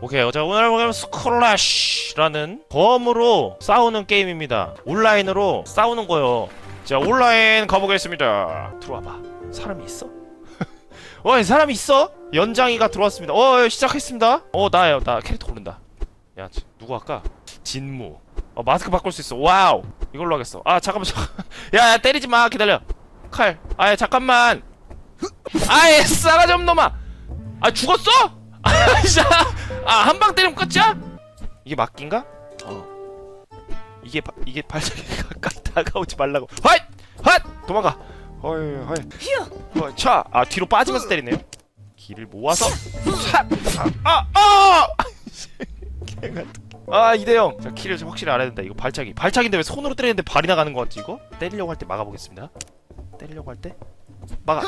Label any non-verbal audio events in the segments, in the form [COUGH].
오케이 자 오늘 해볼 스콜라시라는 검으로 싸우는 게임입니다. 온라인으로 싸우는 거요. 자 온라인 가보겠습니다. 들어와봐. 사람이 있어? [LAUGHS] 어 사람이 있어? 연장이가 들어왔습니다. 어 시작했습니다. 어 나예요 나 캐릭터 고른다. 야 지- 누구 할까? 진무. 어 마스크 바꿀 수 있어. 와우! 이걸로 하겠어. 아 잠깐만 잠깐 [LAUGHS] 야, 야 때리지 마. 기다려. 칼. 아예 잠깐만. 아예 싸가지 없는 놈아. 아 죽었어? 아 진짜 아한 방 때리면 끝이야? 이게 막긴가? 어 이게 바, 이게 발차기 가까이 [LAUGHS] 다가오지 말라고 헛! 헛! 도망가 헐 헐. 차 아 뒤로 빠지면서 때리네요 길을 모아서 아! 아! [LAUGHS] 개같아 아 이대영 자 키를 좀 확실히 알아야 된다 이거 발차기 발차기인데 왜 손으로 때리는데 발이 나가는 거 같지 이거? 때리려고 할 때 막아보겠습니다 때리려고 할 때 막아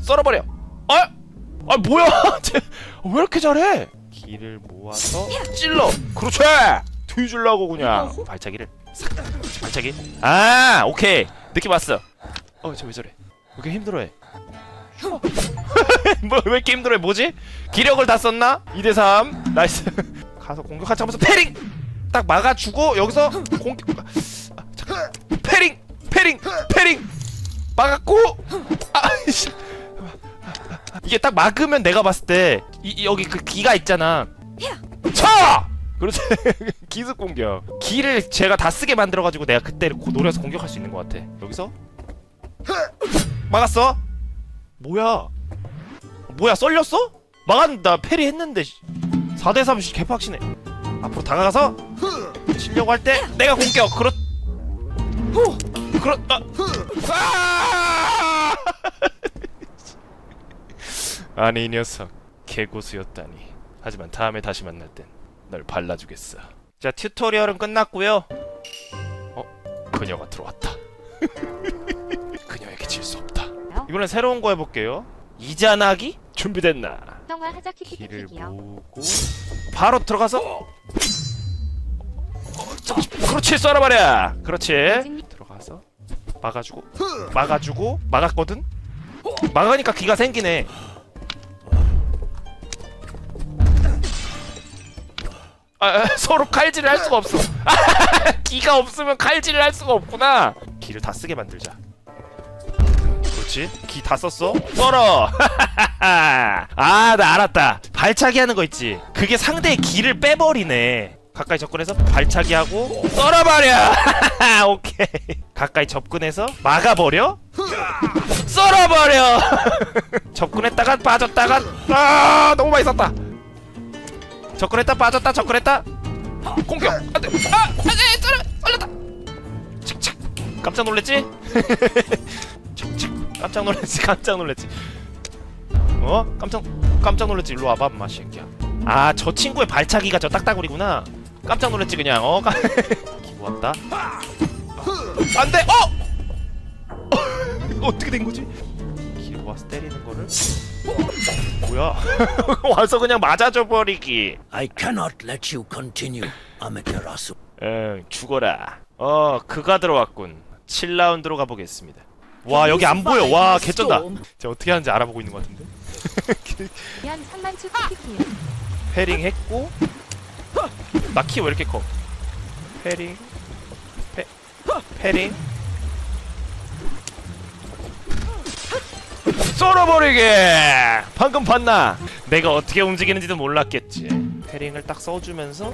썰어버려 아! 아 뭐야? [LAUGHS] 쟤, 왜 이렇게 잘해? 길을 모아서 찔러! 그렇지! 뒤질라고 그냥. 발차기를 싹! 발차기? 아 오케이. 느낌 왔어. 어쟤 왜 저래? 왜 이렇게 힘들어해 [LAUGHS] 뭐왜 이렇게 힘들어해 뭐지? 기력을 다 썼나? 2대3 나이스. [LAUGHS] 가서 공격하자 하면서 패링! 딱 막아주고 여기서 공격 아, 잠깐. 패링! 패링! 패링! 막았고! 아 씨. 이게 딱 막으면 내가 봤을 때 이, 이- 여기 그 기가 있잖아. 쳐 그렇지 [LAUGHS] 기습 공격. 기를 제가 다 쓰게 만들어가지고 내가 그때 고- 노려서 공격할 수 있는 것 같아. 여기서? 막았어? 뭐야? 뭐야 썰렸어? 막았는데 나 패리 했는데 4대3 개빡치네. 앞으로 다가가서 치려고 할 때 내가 공격! 그렇 후. 그렇 아, 아! 아니 이 녀석. 개고수였다니. 하지만 다음에 다시 만날 땐 널 발라주겠어. 자 튜토리얼은 끝났고요. 어? 그녀가 들어왔다. [LAUGHS] 그녀에게 질 수 없다. 이번엔 새로운 거 해볼게요. 이자나기? 준비됐나? 성화 하자 길을 키키키키요. 모으고. 바로 들어가서? 어, 저- 그렇지 썰어버려 그렇지. 들어가서 막아주고 막아주고 막았거든? 막으니까 기가 생기네 아, 아, 서로 칼질을 할 수가 없어. [LAUGHS] 기가 없으면 칼질을 할 수가 없구나. 기를 다 쓰게 만들자. 그렇지? 기 다 썼어? 썰어! [LAUGHS] 아 나 알았다. 발차기 하는 거 있지. 그게 상대의 기를 빼버리네. 가까이 접근해서 발차기 하고 썰어버려! [LAUGHS] 오케이. 가까이 접근해서 막아버려? 썰어버려! 접근했다가 빠졌다가 아 너무 많이 썼다 접근했다 빠졌다 접근했다. 공격. 안돼. 아 안돼 썰어 썰렸다. 착착. 깜짝 놀랬지? [LAUGHS] 착착. 깜짝 놀랐지 깜짝 놀랐지. 어? 깜짝 깜짝 놀랐지. 일로 와봐 엄마 새끼야. 아 저 친구의 발차기가 저 딱따구리구나. 깜짝 놀랐지 그냥. 어? 깜- [LAUGHS] 기부 왔다. 안돼! 어! [LAUGHS] 어떻게 된 거지 와서 때리는 거를? 뭐야? [LAUGHS] 와서 그냥 맞아줘 버리기. I cannot let you continue, Amaterasu. 응 죽어라. 어 그가 들어왔군. 7라운드로 가보겠습니다. 와 여기 안 보여. 와 개쩐다. 제가 어떻게 하는지 알아보고 있는 것 같은데? [LAUGHS] 연 3만 초 키키키요. 패링 했고 나 키 왜 이렇게 커? 패링 패 패링 썰어버리게. 방금 봤나? 내가 어떻게 움직이는지도 몰랐겠지. 패링을 딱 써주면서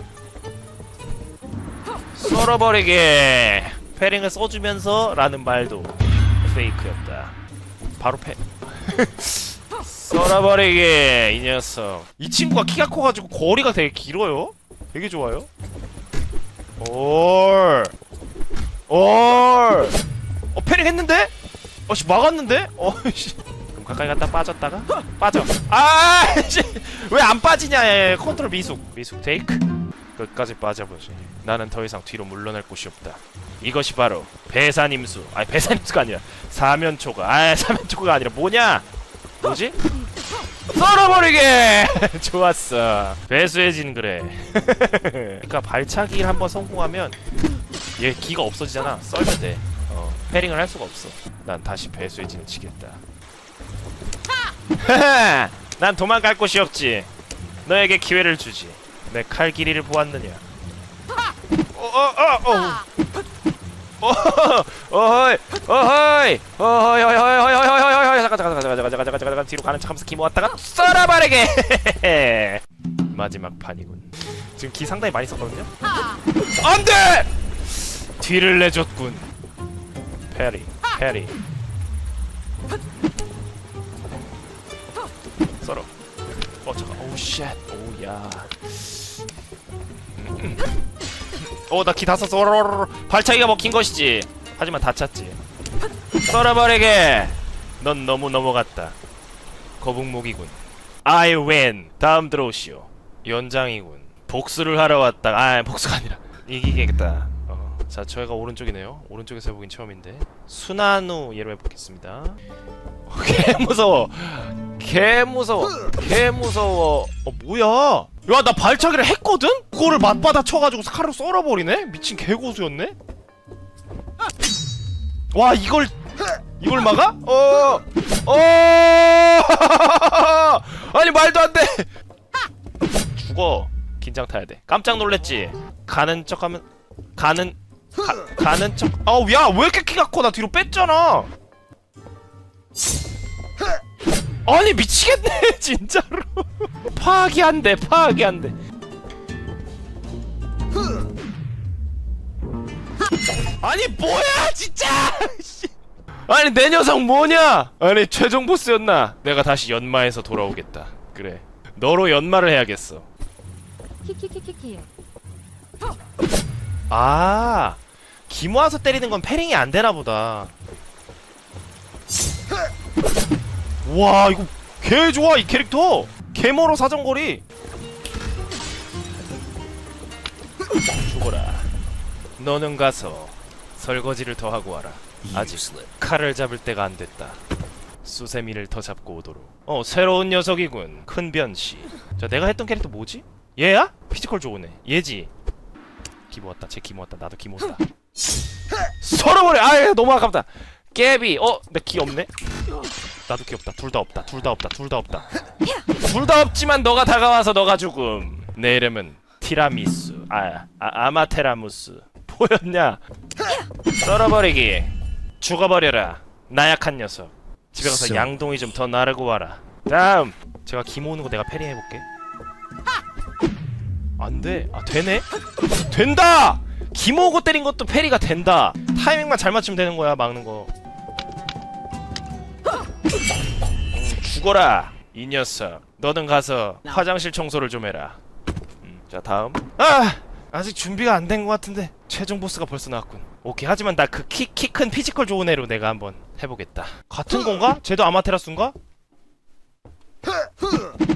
썰어버리게. 패링을 써주면서 라는 말도 페이크였다. 바로 패 [LAUGHS] 썰어버리게 이 녀석. 이 친구가 키가 커가지고 거리가 되게 길어요. 되게 좋아요. 올 올. 어 패링 했는데? 어씨 막았는데? 어씨 가까이 갔다 빠졌다가 빠져 아왜 안 빠지냐 얘. 컨트롤 미숙 미숙 테이크 끝까지 빠져보지 나는 더 이상 뒤로 물러날 곳이 없다 이것이 바로 배산임수 아니 배산임수가 아니라 사면초가 아 사면초가 아니라 뭐냐 뭐지? 썰어버리게! [LAUGHS] 좋았어. 배수해진 그래. [LAUGHS] 그러니까 발차기를 한번 성공하면 얘 기가 없어지잖아. 썰면 돼. 어, 패링을 할 수가 없어. 난 다시 배수해진을 치겠다. [LAUGHS] 난 도망갈 곳이 없지. 너에게 기회를 주지. 내 칼 길이를 보았느냐? 어어어 어. 어허이 어허이 어허이 어허이 어허이 어허이 어허이 잠깐 잠깐 잠깐 잠깐 잠깐 잠깐 잠깐 뒤로 가는 척하면서 기 모았다가 썰어버리게 [LAUGHS] 마지막 판이군 지금 기 상당히 많이 썼거든요 안돼 뒤를 내줬군 페리 페리 어 잠깐. 오우 쉣. 오우야. 어나 기다 썼어. 어러러러. 발차기가 먹힌 것이지. 하지만 다쳤지. 썰어버리게. 넌 너무 넘어갔다. 거북목이군. I win. 다음 들어오시오. 연장이군. 복수를 하러 왔다. 아 복수가 아니라. 이기겠다. 어. 자 저희가 오른쪽이네요 오른쪽에서 해보긴 처음인데 순환우 예로 해보겠습니다 어, [LAUGHS] 개 무서워 개 무서워 개 무서워 어 뭐야 야 나 발차기를 했거든? 그거를 맞받아 쳐가지고 칼로 썰어버리네? 미친 개고수였네? 와 이걸 이걸 막아? 어, 어, [LAUGHS] 아니 말도 안 돼. 죽어. 긴장 타야 돼. 깜짝 놀랬지. 가는 척하면 가는 가, 가는 척. 아우 야 왜 이렇게 키가 커? 나 뒤로 뺐잖아. 아니 미치겠네 [LAUGHS] 진짜로. 파악이 안 돼. 파악이 안 돼. 아니 뭐야 진짜. 씨. [LAUGHS] 아니 내 녀석 뭐냐? 아니 최종 보스였나? 내가 다시 연마에서 돌아오겠다. 그래. 너로 연마를 해야겠어. 키키키키키. 아, 기 모아서 때리는 건 패링이 안 되나 보다. 와, 이거 개 좋아 이 캐릭터. 개멀어 사정거리. 죽어라. 너는 가서 설거지를 더 하고 와라. 아직. 칼을 잡을 때가 안 됐다. 수세미를 더 잡고 오도록. 어, 새로운 녀석이군. 큰 변씨. 자, 내가 했던 캐릭터 뭐지? 얘야? 피지컬 좋으네. 얘지. 기모 왔다. 제 기모 왔다. 나도 기모 왔다. 썰어버려. 아예 너무 아깝다. 깨비. 어, 내기 없네. 나도 기 없다. 둘 다 없다. 둘 다 없다. 둘 다 없다. 둘 다 없지만 너가 다가와서 너가 죽음. 내 이름은 티라미수. 아, 아 아마테라무스. 보였냐? 썰어버리기. 죽어버려라. 나약한 녀석. 집에 가서 써. 양동이 좀 더 나르고 와라. 다음. 제가 기 모으는 거 내가 패링 해볼게. 안 돼. 아 되네? 된다. 기 모으고 때린 것도 패리가 된다. 타이밍만 잘 맞추면 되는 거야 막는 거. 음, 죽어라 이 녀석. 너는 가서 화장실 청소를 좀 해라. 음, 자 다음. 아 아직 준비가 안 된 것 같은데 최종 보스가 벌써 나왔군. 오케이 하지만 나 그 키 키 큰 피지컬 좋은 애로 내가 한번 해보겠다. 같은 건가? 쟤도 아마테라스인가?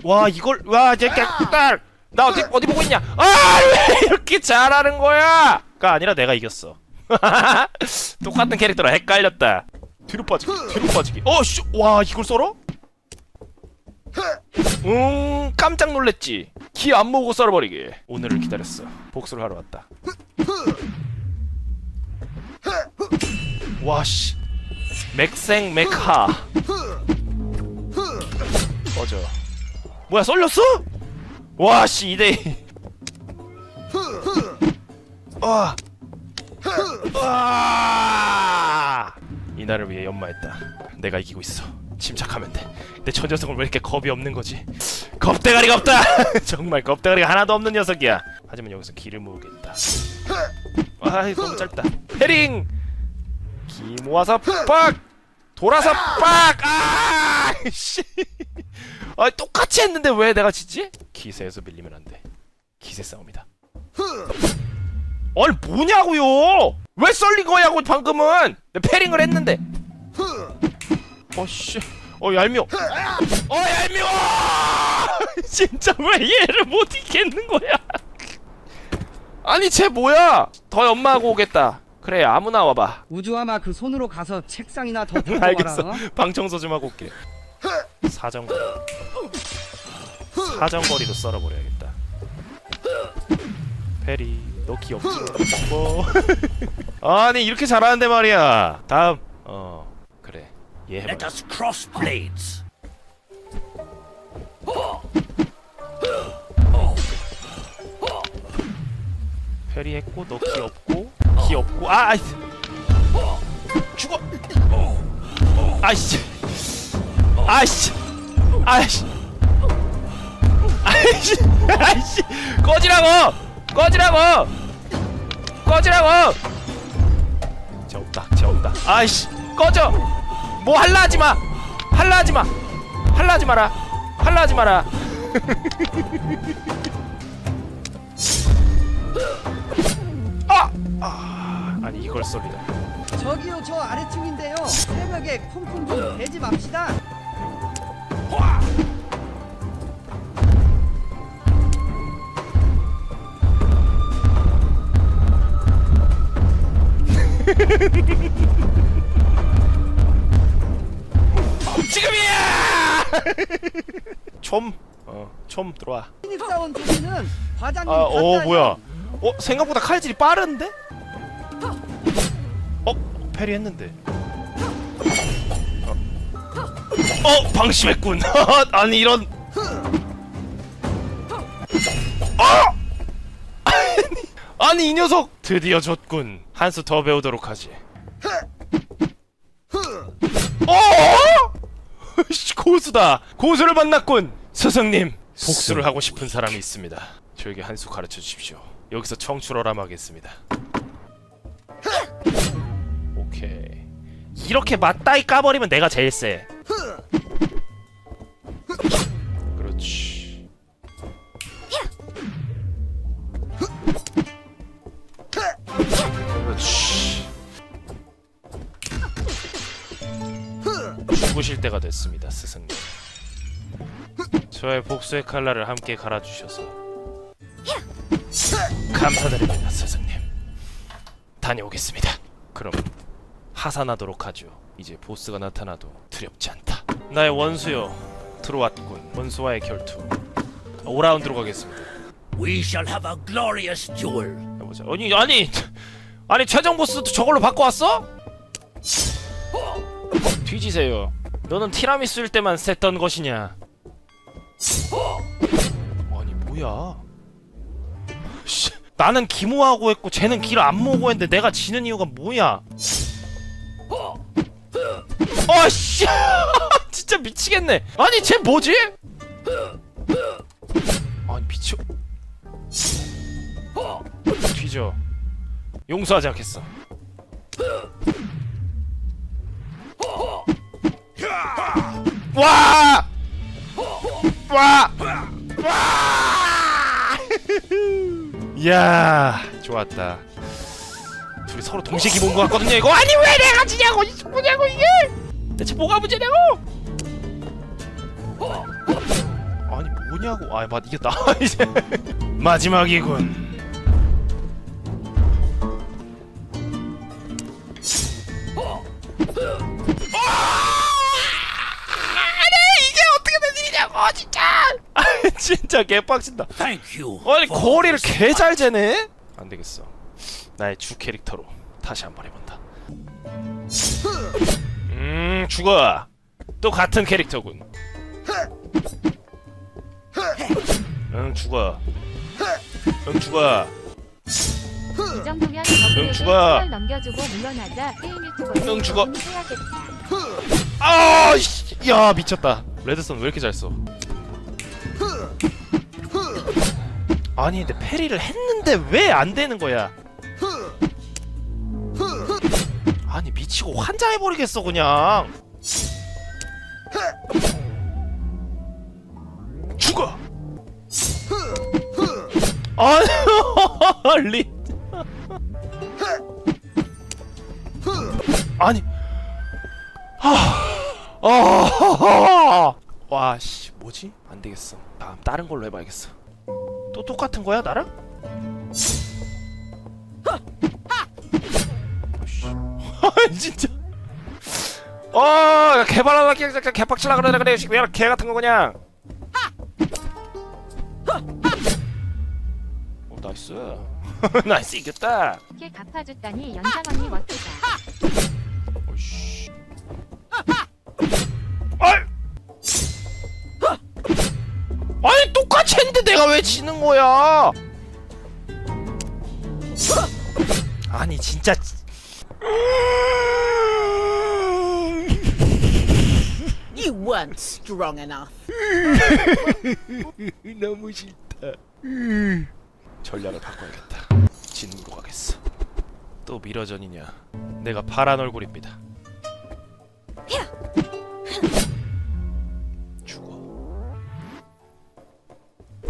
와 이걸 와쟤 딸. 나 어디 어디 보고 있냐? 아 왜 이렇게 잘하는 거야?가 아니라 내가 이겼어. [LAUGHS] 똑같은 캐릭터라 헷갈렸다. 뒤로 빠지기, 뒤로 빠지기. 어 씨, 와 이걸 썰어? 음, 깜짝 놀랬지. 기 안 모으고 썰어버리기. 오늘을 기다렸어. 복수를 하러 왔다. 와 씨, 맥생 맥하. 꺼져. 뭐야 썰렸어? 와씨 이대 와. 와. 이날을 위해 연마했다. 내가 이기고 있어. 침착하면 돼. 내저 녀석은 왜 이렇게 겁이 없는 거지? 겁대가리가 없다. [LAUGHS] 정말 겁대가리가 하나도 없는 녀석이야. 하지만 여기서 기를 모으겠다. 아, 너무 짧다. 패링. 기 모아서 빡. 돌아서 빡. 아, 씨. 아, 똑같이 했는데 왜 내가 지지? 기세에서 밀리면 안 돼. 기세 싸움이다. 아니 뭐냐고요? 왜 썰린 거냐고 방금은 내 패링을 했는데. 어씨, 어 얄미워. 어 얄미워. [LAUGHS] 진짜 왜 얘를 못 이기겠는 거야? 아니 쟤 뭐야? 더 연마하고 오겠다. 그래 아무나 와봐. 우주아마 그 손으로 가서 책상이나 [LAUGHS] 알겠어. 와라. 방 청소 좀 하고 올게. 사정거리. 사정거리로 썰어버려야겠다. 페리 너 귀엽지? 뭐. [LAUGHS] 아니 이렇게 잘하는데 말이야. 다음. 어 그래. 얘 해봐. 페리 했고 너 귀엽고 귀엽고. 아 죽어. 아이씨. 아이씨. 아이씨. 아이씨. 아이씨. 꺼지라고. 꺼지라고. 꺼지라고. 쟤 없다 쟤 없다. 아이씨. 꺼져. 뭐 할라 하지 마. 할라 하지 마. 할라 하지 마라. 할라 하지 마라. [LAUGHS] 아! 아 아니 이걸 쏠리다 저기요 저 아래층인데요. 새벽에 쿵쿵 좀 대지 맙시다 지금이야 [LAUGHS] 좀 어 좀 들어와 신입사원 두 분은 과장님 아, 어 가까이 뭐야? 어 생각보다 칼질이 빠른데? 어 페리 했는데. 어 방심했군. [LAUGHS] 아니 이런. 어! 아니 이 녀석 드디어 졌군. 한 수 더 배우도록 하지. 어? 씨, 고수다. 고수를 만났군. 스승님 복수를 하고 싶은 사람이 있습니다. 저에게 한 수 가르쳐 주십시오. 여기서 청출어람하겠습니다. 오케이. 이렇게 맞다이 까버리면 내가 제일 세. 때가 됐습니다, 스승님. 저의 복수의 칼날을 함께 갈아주셔서 감사드립니다, 스승님. 다녀오겠습니다. 그럼 하산하도록 하죠. 이제 보스가 나타나도 두렵지 않다. 나의 원수요, 들어왔군. 원수와의 결투. 5라운드로 가겠습니다. We shall have a glorious duel. 해보자. 아니 아니 아니 최종 보스도 저걸로 바꿔왔어? 뒤지세요. 너는 티라미수일 때만 셌던 것이냐? 아니 뭐야? 씨, 나는 기모하고 했고 쟤는 길 안 모으고 했는데 내가 지는 이유가 뭐야? 아씨, [LAUGHS] 진짜 미치겠네. 아니 쟤 뭐지? 아니 미쳐. 뒤져. 용서하지 않겠어. 와! 와! 와! 이야, 좋았다. 둘이 서로 동시에 기본 것 같거든요. 이거 아니 왜 내가 지냐고 이 뭐냐고 이게? 대체 뭐가 문제냐고? 아니 뭐냐고? 아, 맞 이겼다. [LAUGHS] 이제 마지막이군. 진짜 개빡친다 Thank you. 아니 거리를. 개 잘 재네 안 되겠어 나의 주 캐릭터로 다시 한 번 해본다 음 죽어 또 같은 캐릭터군 응 죽어 응 죽어 이 정도면 응, 죽어. 시간 넘겨주고 물러나자 게임 유튜버는 응, 죽어. 해야겠다. 아씨 야 미쳤다 레드선 왜 이렇게 잘 써? 아니 근데 페리를 했는데 왜 안 되는 거야? 아니 미치고 환장해버리겠어 그냥 죽어 아니 [LAUGHS] 리 아니 아, 와, 씨, 뭐지? 안 되겠어. 다음 다른 걸로 해봐야겠어. 또 똑같은 거야, 나랑? 씨. [LAUGHS] 진짜. 어, 개발하다 그냥 개빡칠라 그러네 그래. 왜 이렇게 개 같은 거 그냥. 오, 나이스. [LAUGHS] 나이스 이겼다. 이렇게 갚아줬다니 연상 언니 멋지다. 내가 왜 지는 거야? 아니 진짜 You weren't strong enough. [LAUGHS] 너무 싫다. 전략을 바꿔야겠다. 진으로 가겠어. 또 미러전이냐? 내가 파란 얼굴입니다.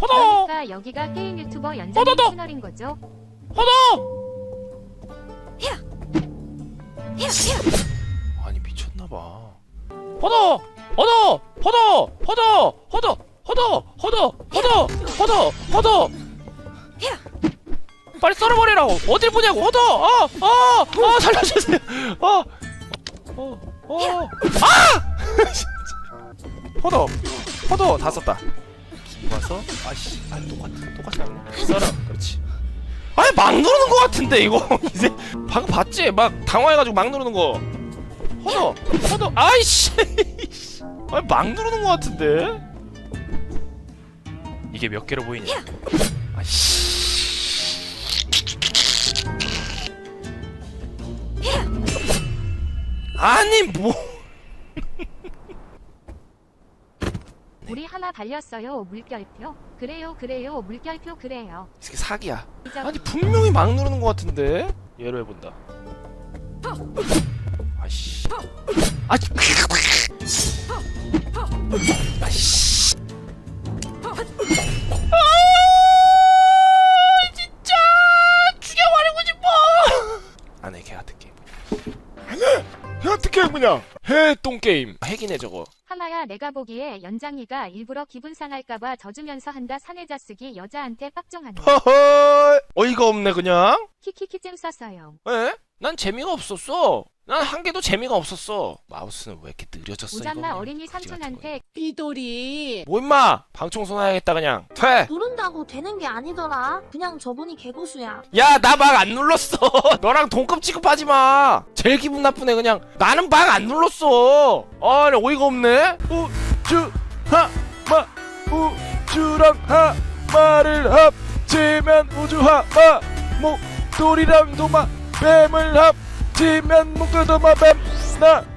허더! 그러니까 여기가 게임 유튜버 어더더! 연장님 채널인 거죠? 허더! 아니 미쳤나봐. 허더! 허더! 허더! 허더! 허더! 허더! 허더! 허더! 허더! 허더! 빨리 썰어버리라고! 어딜 보냐고! 허더! 어! 어! 어! 살려주세요! 어! 어! 어! 아! 허더! 허더! 다 썼다. 와서 아씨 아 똑같 똑같이 나오네. 썰어. 그렇지. 아니 막 누르는 거 같은데 이거 [LAUGHS] 이제 방금 봤지? 막 당황해가지고 막 누르는 거. 허더! 허더! 아이씨! [LAUGHS] 아니 막 누르는 거 같은데? 이게 몇 개로 보이냐? 아이씨. 아니 뭐 우리 하나 달렸어요. 물결표. 그래요 그래요. 물결표 그래요. 이 새끼 사기야. 아니 분명히 막 누르는 것 같은데? 얘로 해본다. 아씨. 아씨. 아씨. 아 진짜! 죽여버리고 싶어! 안해 개 같은 게임. 안해 개 같은 게임 그냥 해 똥 게임. 핵이네 저거 하나야 내가 보기에 연장이가 일부러 기분 상할까봐 져주면서 한다 사내자 쓰기 여자한테 빡종한다 허허 어이가 없네 그냥 키키키 잼 썼어요 에? 난 재미가 없었어. 난 한 개도 재미가 없었어. 마우스는 왜 이렇게 느려졌어 이거? 어린이 같은 삼촌한테 삐돌이. 거. 뭐 임마 방청소 나야겠다 그냥. 퇴. 누른다고 되는 게 아니더라. 그냥 저분이 개고수야. 야 나 막 안 눌렀어. [LAUGHS] 너랑 동급 취급하지 마. 제일 기분 나쁘네 그냥. 나는 막 안 눌렀어. 아니 어이가 없네. 우주 하마 우주랑 하마를 합치면 우주 하마 목돌이랑 도마 뱀을 합 Timen bu kadar ben...